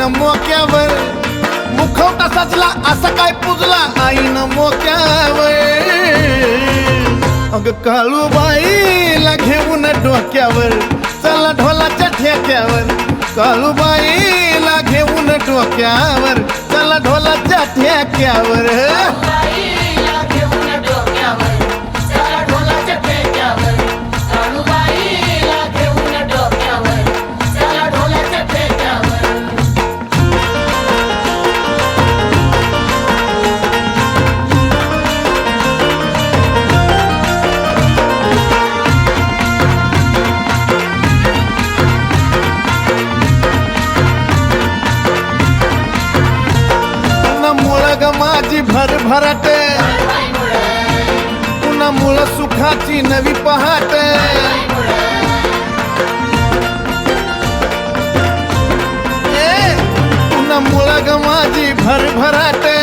आईन मोक्यावर. मुखवटा सजला असं काय पुजला आईन मोक्यावर. अग काळूबाईला घेऊन डोक्यावर चला ढोलाच्या ठेक्यावर. काळूबाईला घेऊन डोक्यावर चला ढोलाच्या ठेक्यावर. ग माझी भर पुन्हा मुळ सुखाची नवी पहाटे. पुन्हा मुळ ग माझी भर भराटे.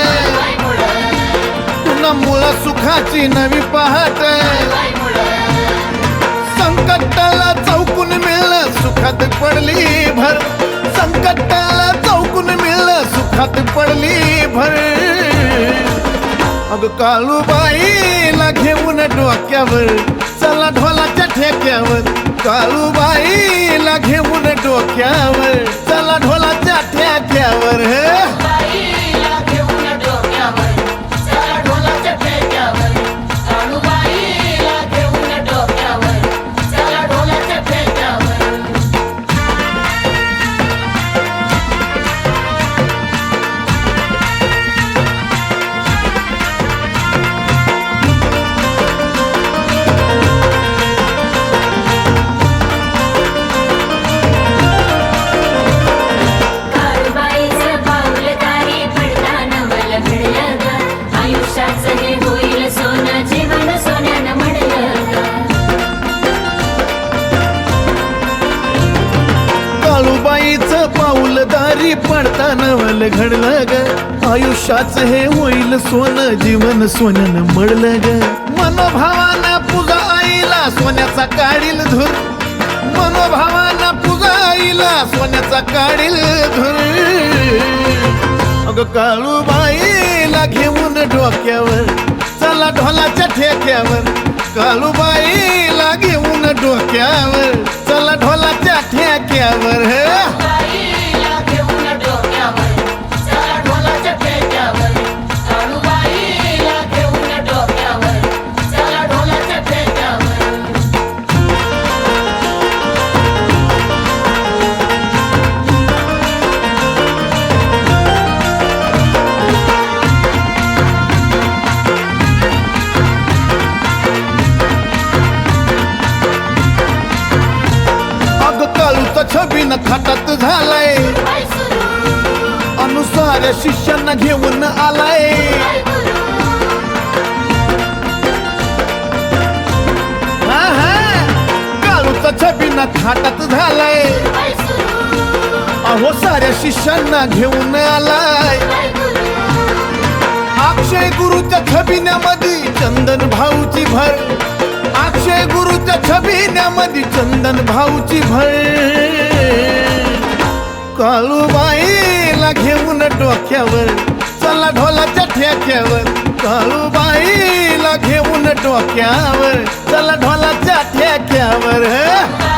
पुन्हा मुळ सुखाची नवी पहाटे. संकटाला चौकून मिळलं सुखात पडली भर. संकटाला मिळलं पडली भर. अग काळूबाईला घेऊन डोक्यावर चला ढोलाच्या ठेक्यावर. काळूबाईला घेऊन डोक्यावर चला ढोलाच्या ठेक्यावर. पाऊल पडताना वल घडलं ग. आयुष्याचं हे होईल सोनं जीवन सोन्यान मळलं ग. मनोभावान पूजा आईला सोन्याचा काढील धुर. मनोभावानं पूजा आईला सोन्याचा काढील धुर. अग काळूबाईला घेऊन डोक्यावर चला ढोलाच्या ठेक्यावर. काळूबाईला घेऊन डोक्यावर चला ढोलाच्या ठेक्यावर. काळूचा छबीन खाटात झालाय. अनुसार शिष्यांना घेऊन आलाय. हा हा काळूचा छबीन खाटात झालाय. अहो साऱ्या शिष्यांना घेऊन आलाय. गुरु अक्षय गुरुच्या छबिन्यामध्ये चंदन भाऊची भर. छबिन्यामध्ये चंदन भाऊची भर काळूबाईला घेऊन डोक्यावर चला ढोलाच्या ठेक्यावर. काळूबाईला घेऊन डोक्यावर चला ढोलाच्या ठेक्यावर. हे